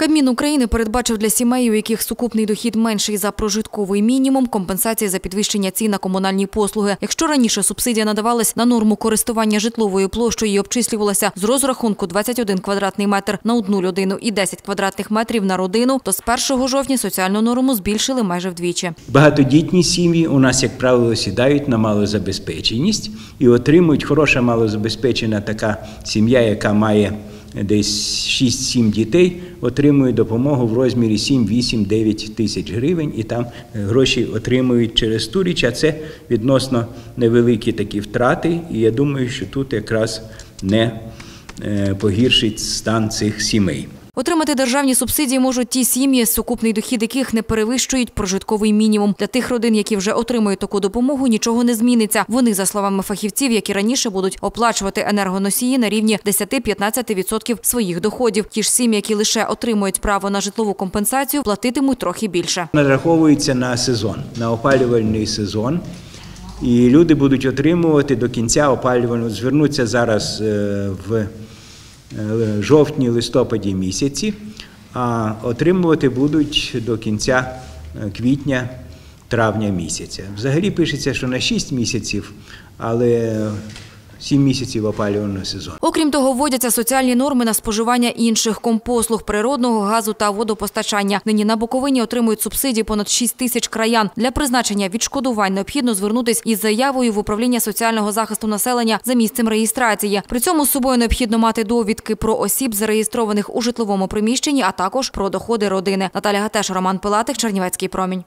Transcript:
Кабмін України передбачив для сімей, у яких сукупний дохід менший за прожитковий мінімум, компенсації за підвищення цін на комунальні послуги. Якщо раніше субсидія надавалась на норму користування житловою площею і обчислювалася з розрахунку 21 квадратний метр на одну людину і 10 квадратних метрів на родину, то з 1 жовтня соціальну норму збільшили майже вдвічі. Багатодітні сім'ї у нас, як правило, сідають на малозабезпеченість і отримують хороша малозабезпечена така сім'я, яка має десь 6-7 дітей, отримують допомогу в розмірі 7, 8, 9 тисяч гривень, і там е, гроші отримують через ту річ, а це відносно невеликі такі втрати. І я думаю, що тут якраз не е, погіршить стан цих сімей. Отримати державні субсидії можуть ті сім'ї, сукупний дохід яких не перевищують прожитковий мінімум. Для тих родин, які вже отримують таку допомогу, нічого не зміниться. Вони, за словами фахівців, які раніше будуть оплачувати енергоносії на рівні 10-15% своїх доходів. Ті ж сім'ї, які лише отримують право на житлову компенсацію, платитимуть трохи більше. Нараховується на сезон, на опалювальний сезон. І люди будуть отримувати до кінця опалювального, звернуться зараз е, в жовтні, листопаді місяці, а отримувати будуть до кінця е, квітня, травня місяця. Взагалі пишеться, що на 6 місяців, але 7 місяців опалювального сезону. Окрім того, вводяться соціальні норми на споживання інших компослуг природного газу та водопостачання. Нині на Буковині отримують субсидії понад 6 тисяч краян. Для призначення відшкодувань необхідно звернутись із заявою в управління соціального захисту населення за місцем реєстрації. При цьому з собою необхідно мати довідки про осіб, зареєстрованих у житловому приміщенні, а також про доходи родини. Наталя Гатеш, Роман Пилатик, Чернівецький промінь.